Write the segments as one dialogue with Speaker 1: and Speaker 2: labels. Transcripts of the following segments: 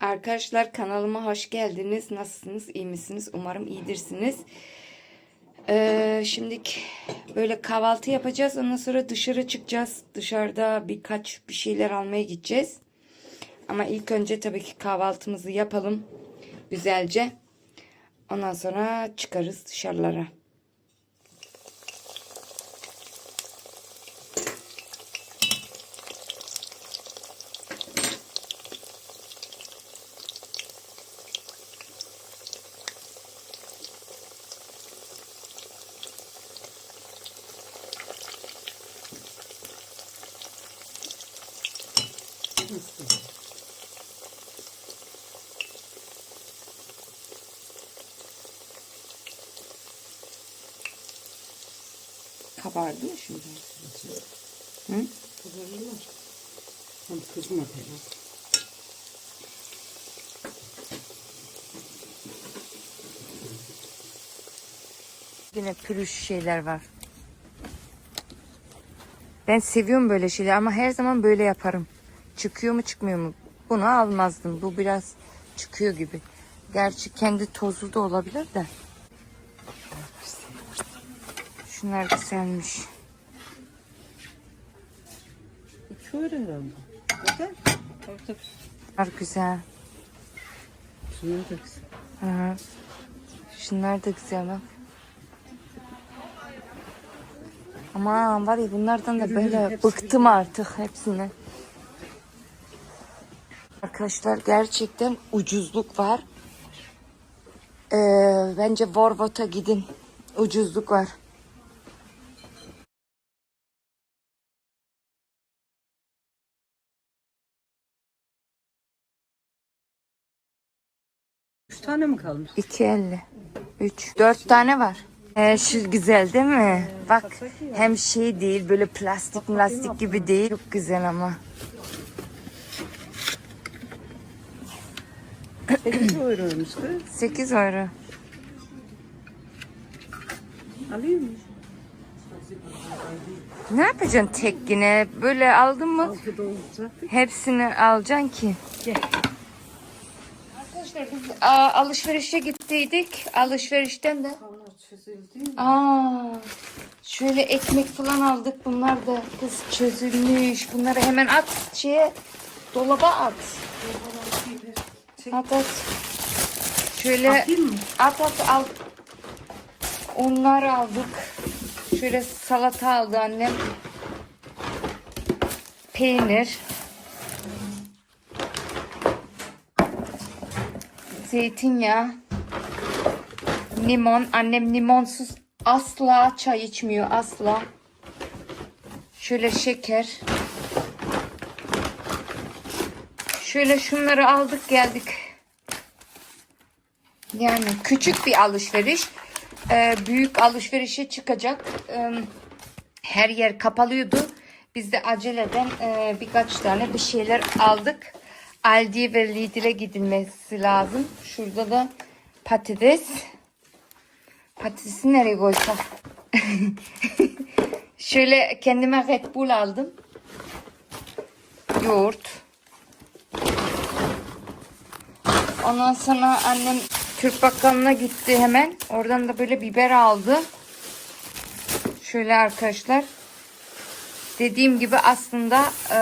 Speaker 1: Arkadaşlar kanalıma hoş geldiniz. Nasılsınız? İyi misiniz? Umarım iyidirsiniz. Ee, şimdi böyle kahvaltı yapacağız. Ondan sonra dışarı çıkacağız. Dışarıda birkaç bir şeyler almaya gideceğiz. Ama ilk önce tabii ki kahvaltımızı yapalım. Güzelce. Ondan sonra çıkarız dışarılara. Kabardı mı şimdi? Hı?
Speaker 2: Kabarırlar. Tam kızmadı ya.
Speaker 1: Yine pürüş şeyler var. Ben seviyorum böyle şeyler ama her zaman böyle yaparım. Çıkıyor mu çıkmıyor mu? Bunu almazdım. Bu biraz çıkıyor gibi. Gerçi kendi tozlu da olabilir de. Şunlar güzelmiş.
Speaker 2: Şöyle herhalde. Neden? Orta
Speaker 1: Bunlar güzel.
Speaker 2: şunlar da güzel.
Speaker 1: Hı. Şunlar da güzel bak. Aman var ya bunlardan da böyle bıktım artık hepsini. Arkadaşlar gerçekten ucuzluk var. Ee, bence Vorvot'a gidin. Ucuzluk var.
Speaker 2: Tane mi kalmış?
Speaker 1: 2.50. 3. 4 tane var. Ee, şu güzel değil mi? Bak hem şey değil böyle plastik plastik gibi değil. Çok güzel ama.
Speaker 2: Sekiz euroymuş kız.
Speaker 1: 8 euro.
Speaker 2: Alayım mı?
Speaker 1: Ne yapacaksın tek yine? Böyle aldın mı
Speaker 2: Altı da olacak.
Speaker 1: hepsini alacaksın ki.
Speaker 2: Gel.
Speaker 1: Arkadaşlar biz alışverişe gittiydik. Alışverişten de
Speaker 2: Onlar
Speaker 1: aa, şöyle ekmek falan aldık. Bunlar da kız çözülmüş. Bunları hemen at şeye dolaba at. At at. Şöyle at at al. Onları aldık. Şöyle salata aldı annem. Peynir. Zeytinyağı. Limon. Annem limonsuz asla çay içmiyor. Asla. Şöyle şeker. Şöyle şunları aldık geldik. Yani küçük bir alışveriş. Ee, büyük alışverişe çıkacak. Ee, her yer kapalıydı. Biz de aceleden e, birkaç tane bir şeyler aldık. Aldi ve Lidl'e gidilmesi lazım. Şurada da patates. Patatesi nereye koysak? Şöyle kendime Red Bull aldım. Yoğurt. Ondan sonra annem Türk bakkalına gitti hemen. Oradan da böyle biber aldı. Şöyle arkadaşlar. Dediğim gibi aslında e,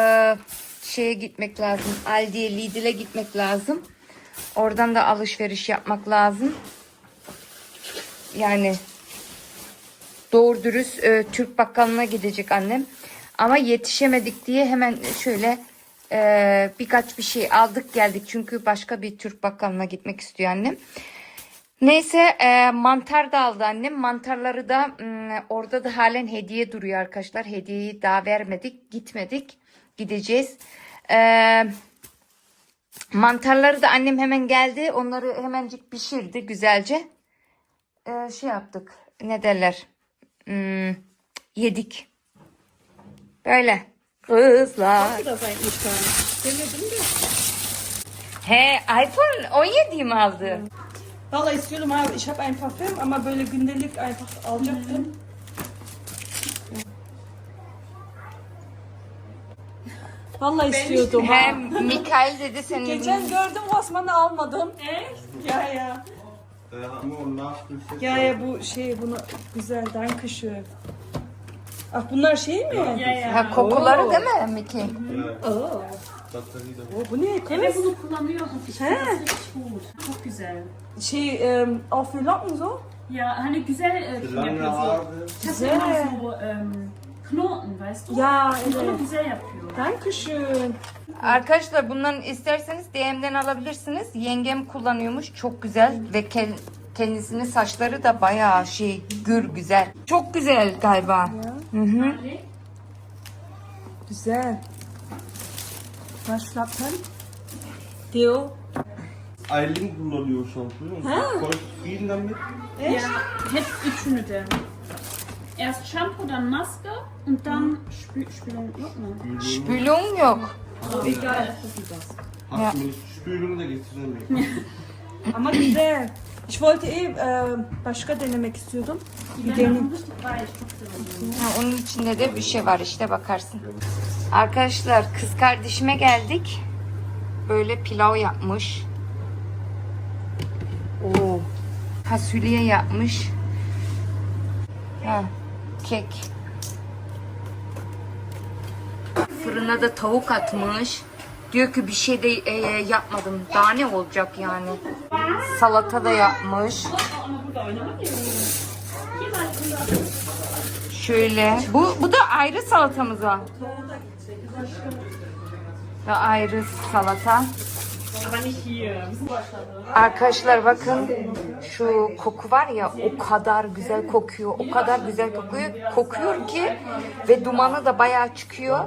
Speaker 1: şeye gitmek lazım. Aldi'ye, Lidl'e gitmek lazım. Oradan da alışveriş yapmak lazım. Yani doğru dürüst e, Türk bakkalına gidecek annem. Ama yetişemedik diye hemen şöyle e, birkaç bir şey aldık geldik. Çünkü başka bir Türk bakkalına gitmek istiyor annem. Neyse e, mantar da aldı annem. Mantarları da m, orada da halen hediye duruyor arkadaşlar. Hediyeyi daha vermedik. Gitmedik. Gideceğiz. E, mantarları da annem hemen geldi. Onları hemencik pişirdi güzelce. E, şey yaptık. Ne derler? Hmm, yedik. Böyle. Kızlar. He iPhone 17 mi aldı?
Speaker 3: Valla istiyorum abi. Ich habe ein Parfüm ama böyle gündelik einfach alacaktım. Vallahi istiyordum. ha.
Speaker 1: Hem Mikael dedi senin.
Speaker 3: Geçen gördüm Osman'ı almadım. Ya ya. Ya ya bu şey bunu güzel Dankeschön. Ah bunlar şey mi? Ya ya.
Speaker 1: Ha, kokuları değil mi Miki?
Speaker 3: Oo. Oh, bu ne
Speaker 2: kullanıyorum. Ich finde das richtig gut. Çok güzel.
Speaker 3: Şey um, für Locken so?
Speaker 2: Ja, hani güzel e, yapıyor.
Speaker 4: Haare.
Speaker 2: Knoten, weißt du?
Speaker 3: Ya
Speaker 2: Und
Speaker 3: evet.
Speaker 2: güzel yapıyor.
Speaker 3: Dankeschön.
Speaker 1: Arkadaşlar bundan isterseniz DM'den alabilirsiniz. Yengem kullanıyormuş. Çok güzel ve ke- kendisinin saçları da bayağı şey gür güzel. Çok güzel galiba. Hı hı.
Speaker 3: Güzel. Dann? Theo.
Speaker 4: Eileen kullanıyor şampuan. Voll zufrieden damit.
Speaker 2: Ja, jetzt üçünü de. Erst Shampoo, dann Maske und dann Spül Spülung. Yok mu?
Speaker 1: Spülung yok.
Speaker 3: Egal.
Speaker 4: Hast du mir nicht Spülung da getiremiyorum.
Speaker 3: Ama güzel. Ich wollte eh e, başka denemek istiyordum. Bir deneyim.
Speaker 1: Ha, onun içinde de bir şey var işte bakarsın. Arkadaşlar kız kardeşime geldik. Böyle pilav yapmış. Oo. Fasulye yapmış. Ha, kek. Fırına da tavuk atmış. Diyor ki bir şey de e, yapmadım. Daha ne olacak yani? Salata da yapmış. Şöyle. Bu bu da ayrı salatamız var. Da ayrı salata. Arkadaşlar bakın şu koku var ya o kadar güzel kokuyor. O kadar güzel kokuyor. Kokuyor ki ve dumanı da bayağı çıkıyor.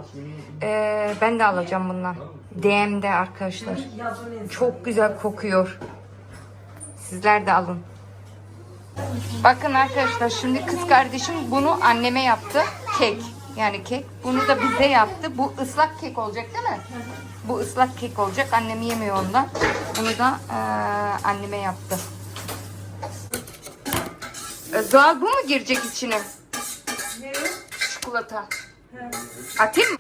Speaker 1: Ee, ben de alacağım bundan. DM'de arkadaşlar. Çok güzel kokuyor. Sizler de alın. Bakın arkadaşlar şimdi kız kardeşim bunu anneme yaptı. Kek. Yani kek. Bunu da bize yaptı. Bu ıslak kek olacak değil mi? Bu ıslak kek olacak. Annem yemiyor ondan. Bunu da eee, anneme yaptı. E, bu mu girecek içine? Çikolata. Atayım mı?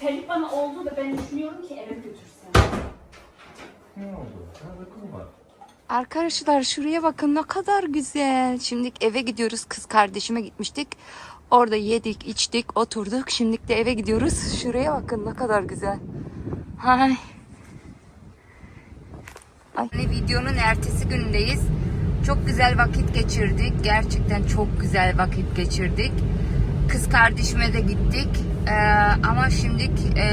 Speaker 2: Telif bana oldu da ben düşünüyorum ki eve götürsem.
Speaker 1: Arkadaşlar şuraya bakın ne kadar güzel. Şimdi eve gidiyoruz. Kız kardeşime gitmiştik. Orada yedik, içtik, oturduk. Şimdi de eve gidiyoruz. Şuraya bakın ne kadar güzel. Hay. Ay. Hani Videonun ertesi günündeyiz. Çok güzel vakit geçirdik. Gerçekten çok güzel vakit geçirdik. Kız kardeşime de gittik. Ee, ama şimdi e,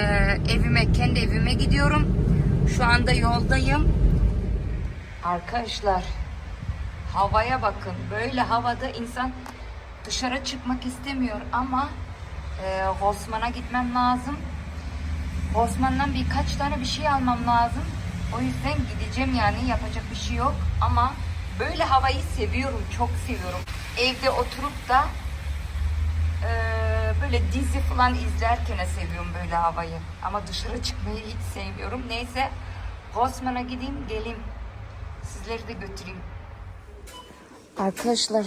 Speaker 1: evime, kendi evime gidiyorum. Şu anda yoldayım. Arkadaşlar havaya bakın. Böyle havada insan dışarı çıkmak istemiyor ama e, Osman'a gitmem lazım. Osman'dan birkaç tane bir şey almam lazım. O yüzden gideceğim yani yapacak bir şey yok ama böyle havayı seviyorum, çok seviyorum. Evde oturup da e, böyle dizi falan izlerken seviyorum böyle havayı. Ama dışarı çıkmayı hiç sevmiyorum. Neyse Osman'a gideyim geleyim. Sizleri de götüreyim. Arkadaşlar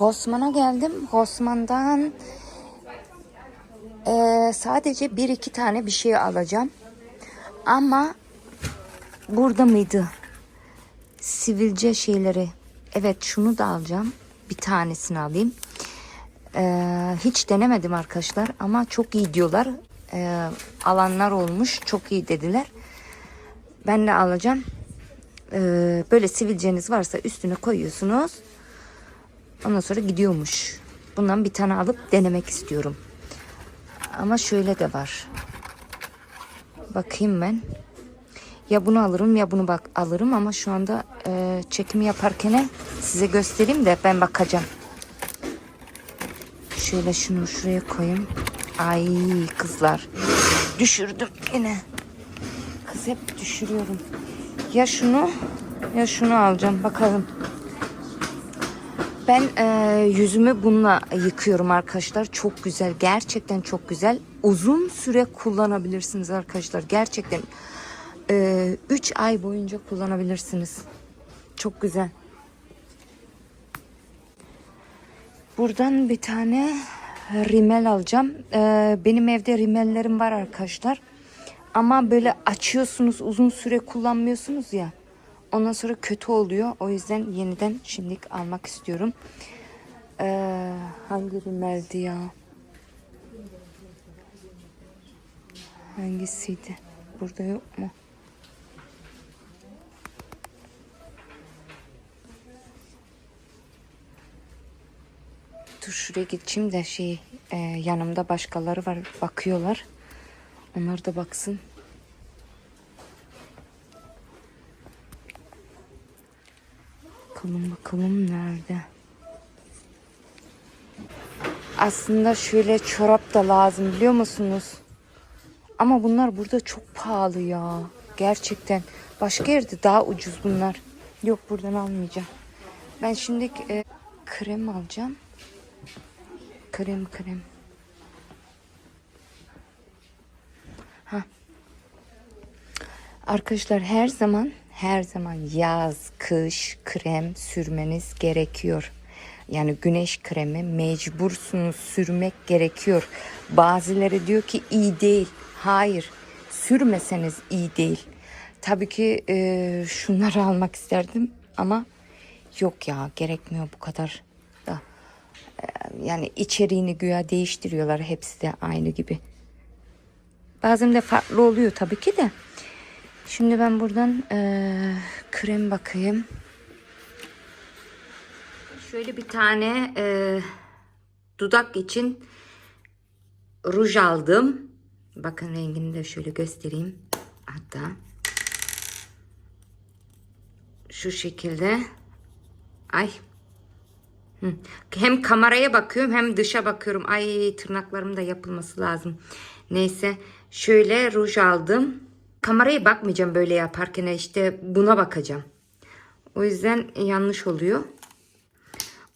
Speaker 1: Osman'a geldim. Osman'dan eee, sadece bir iki tane bir şey alacağım. Ama burada mıydı? Sivilce şeyleri. Evet şunu da alacağım. Bir tanesini alayım. Eee, hiç denemedim arkadaşlar ama çok iyi diyorlar. Eee, alanlar olmuş çok iyi dediler. Ben de alacağım. Ee, böyle sivilceniz varsa üstüne koyuyorsunuz. Ondan sonra gidiyormuş. Bundan bir tane alıp denemek istiyorum. Ama şöyle de var. Bakayım ben. Ya bunu alırım ya bunu bak alırım ama şu anda e, çekimi yaparken size göstereyim de ben bakacağım. Şöyle şunu şuraya koyayım. Ay kızlar. Düşürdüm yine. Kız hep düşürüyorum. Ya şunu ya şunu alacağım bakalım. Ben e, yüzümü bununla yıkıyorum arkadaşlar. Çok güzel. Gerçekten çok güzel. Uzun süre kullanabilirsiniz arkadaşlar. Gerçekten 3 ay boyunca kullanabilirsiniz. Çok güzel. Buradan bir tane rimel alacağım. E, benim evde rimellerim var arkadaşlar. Ama böyle açıyorsunuz uzun süre kullanmıyorsunuz ya. Ondan sonra kötü oluyor. O yüzden yeniden şimdilik almak istiyorum. Ee, hangi rimeldi ya? Hangisiydi? Burada yok mu? Dur şuraya gideceğim de şey e, yanımda başkaları var bakıyorlar. Onlar da baksın. Bakalım bakalım nerede? Aslında şöyle çorap da lazım biliyor musunuz? Ama bunlar burada çok pahalı ya. Gerçekten. Başka yerde daha ucuz bunlar. Yok buradan almayacağım. Ben şimdi e, krem alacağım. Krem krem. Ha. Arkadaşlar her zaman her zaman yaz, kış krem sürmeniz gerekiyor. Yani güneş kremi mecbursunuz sürmek gerekiyor. Bazıları diyor ki iyi değil. Hayır. Sürmeseniz iyi değil. Tabii ki e, şunları almak isterdim ama yok ya gerekmiyor bu kadar da. Yani içeriğini güya değiştiriyorlar. Hepsi de aynı gibi. Bazen de farklı oluyor tabii ki de. Şimdi ben buradan eee, krem bakayım. Şöyle bir tane eee, dudak için ruj aldım. Bakın rengini de şöyle göstereyim. Hatta şu şekilde. Ay. Hem kameraya bakıyorum hem dışa bakıyorum. Ay tırnaklarım da yapılması lazım. Neyse şöyle ruj aldım. Kameraya bakmayacağım böyle yaparken işte buna bakacağım. O yüzden yanlış oluyor.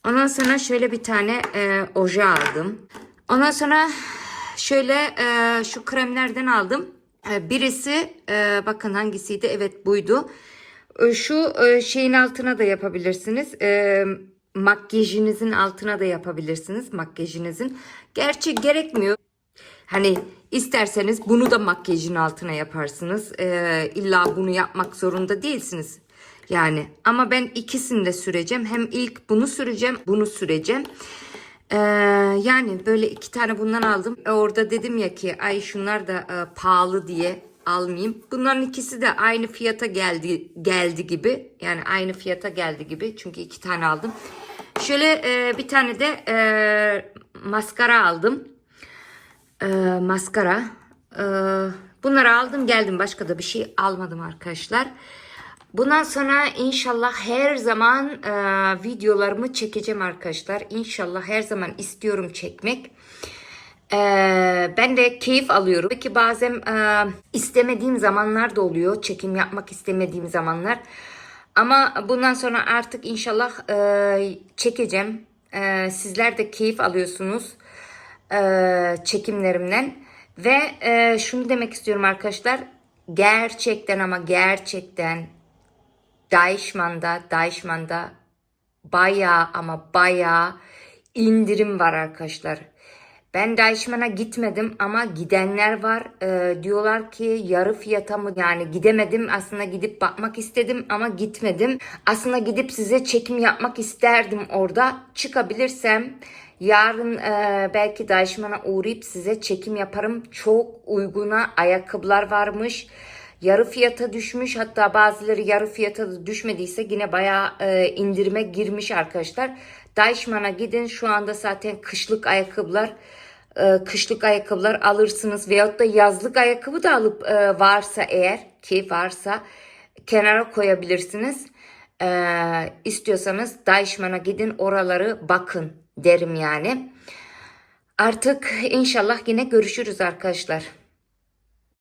Speaker 1: Ondan sonra şöyle bir tane e, oje aldım. Ondan sonra şöyle e, şu kremlerden aldım. E, birisi e, bakın hangisiydi? Evet buydu. E, şu e, şeyin altına da yapabilirsiniz. E, makyajınızın altına da yapabilirsiniz. Makyajınızın. Gerçi gerekmiyor. Hani isterseniz bunu da makyajın altına yaparsınız. Ee, illa bunu yapmak zorunda değilsiniz. Yani ama ben ikisini de süreceğim. Hem ilk bunu süreceğim, bunu süreceğim. Ee, yani böyle iki tane bundan aldım. E, orada dedim ya ki ay şunlar da e, pahalı diye almayayım. Bunların ikisi de aynı fiyata geldi geldi gibi. Yani aynı fiyata geldi gibi. Çünkü iki tane aldım. Şöyle e, bir tane de e, maskara aldım e, maskara. E, bunları aldım geldim. Başka da bir şey almadım arkadaşlar. Bundan sonra inşallah her zaman e, videolarımı çekeceğim arkadaşlar. İnşallah her zaman istiyorum çekmek. E, ben de keyif alıyorum. Peki bazen e, istemediğim zamanlar da oluyor. Çekim yapmak istemediğim zamanlar. Ama bundan sonra artık inşallah e, çekeceğim. E, sizler de keyif alıyorsunuz e, çekimlerimden. Ve e, şunu demek istiyorum arkadaşlar. Gerçekten ama gerçekten Deichmann'da, Deichmann'da bayağı ama bayağı indirim var arkadaşlar. Ben Deichmann'a gitmedim ama gidenler var. Ee, diyorlar ki yarı fiyata mı yani gidemedim. Aslında gidip bakmak istedim ama gitmedim. Aslında gidip size çekim yapmak isterdim orada. Çıkabilirsem yarın e, belki Deichmann'a uğrayıp size çekim yaparım. Çok uyguna ayakkabılar varmış. Yarı fiyata düşmüş hatta bazıları yarı fiyata düşmediyse yine bayağı e, indirime girmiş arkadaşlar. Deichmann'a gidin şu anda zaten kışlık ayakkabılar e, kışlık ayakkabılar alırsınız veyahut da yazlık ayakkabı da alıp e, varsa eğer ki varsa kenara koyabilirsiniz. E, istiyorsanız Deichmann'a gidin oraları bakın derim yani. Artık inşallah yine görüşürüz arkadaşlar.